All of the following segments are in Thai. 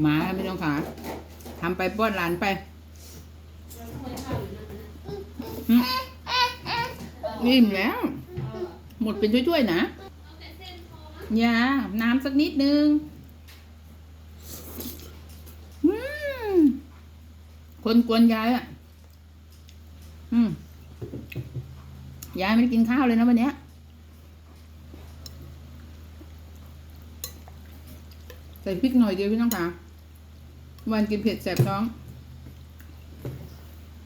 หมาไม่ต้องขาทำไปป้อนหลานไปอิ่มแล้ว หมดเป็นถ้วยๆนะยาน้ำสักนิดนึง คนกวนยายอะ อืม ยายไม่ได้กินข้าวเลยนะวันเนี้ย ส่พริกหน่อยเดียวพี่น้องคะวันกินเผ็ดแสบท้อง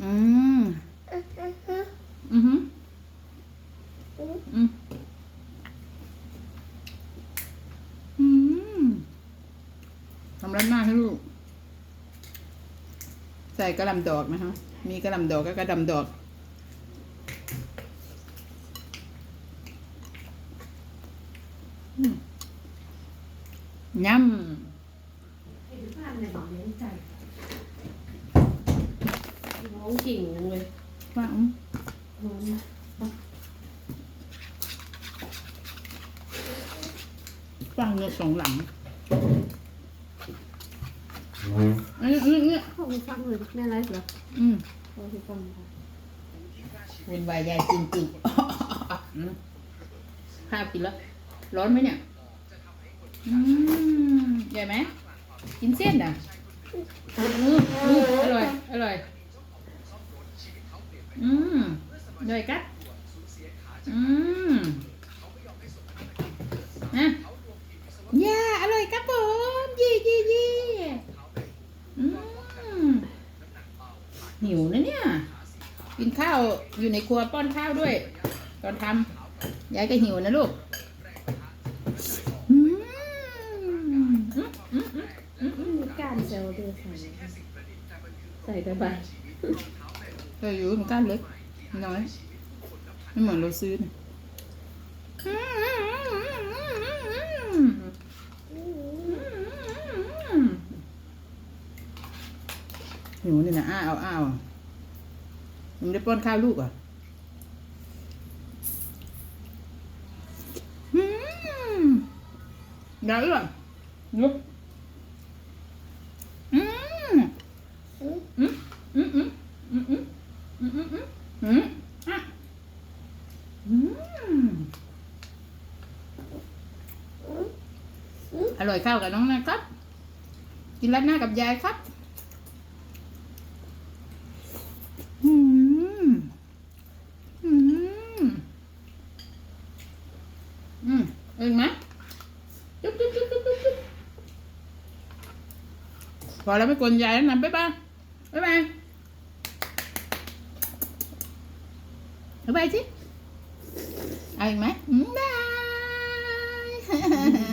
อืมอือหืออืมอืมทำร้านหน้าให้ลูก ใส่กระลำดอกนะคะ มีกระลำดอกก็กระดำดอกยำ บ้านไหนเลี้ยงไก่ น้องกิ่งจังเลยฟังน้องฟังเนื้อสองหลังอันนี้อันนี้อันนี้เขาไปฟังเลยแม่ไลฟ์เหรออืมเขาไปฟังค่ะวุ่นวายยายจริงๆอืมข้าวกินแล้ว ร้อนไหมเนี่ย อืม ใหญ่ไหม กินเส้นอะอืมอืมอร่อย อร่อย อืม อร่อยกัดอืมนะย่าอร่อยครับผมยี่ยี่ยี่อืมหิวนะเนี่ย กินข้าวอยู่ในครัวป้อนข้าวด้วย ตอนทำยายก็หิวนะลูกอืมอืมอืมอืมอืมมีการเซลล์ด้วยใส่ใส่แต่ใบเอออยู่มันก้านเล็ก น้อยไม่เหมือนเราซื้อนะหิวนี่นะอ้าเอาอ้าวมันได้ป้อนข้าวลูกอะอืมได้หรอลุก อืมอะอืมอร่อยข้าวกับน้องนะครับ กินรัดหน้ากับยายครับ อืม อืม อืมเอ็งไหมจุ๊บจุ๊บจุ๊บจุ๊บจุ๊บพอแล้วไม่กวนยายแล้วนะบ๊ายบายบ๊ายบาย Bye bye chứ. Ai mát. Bye.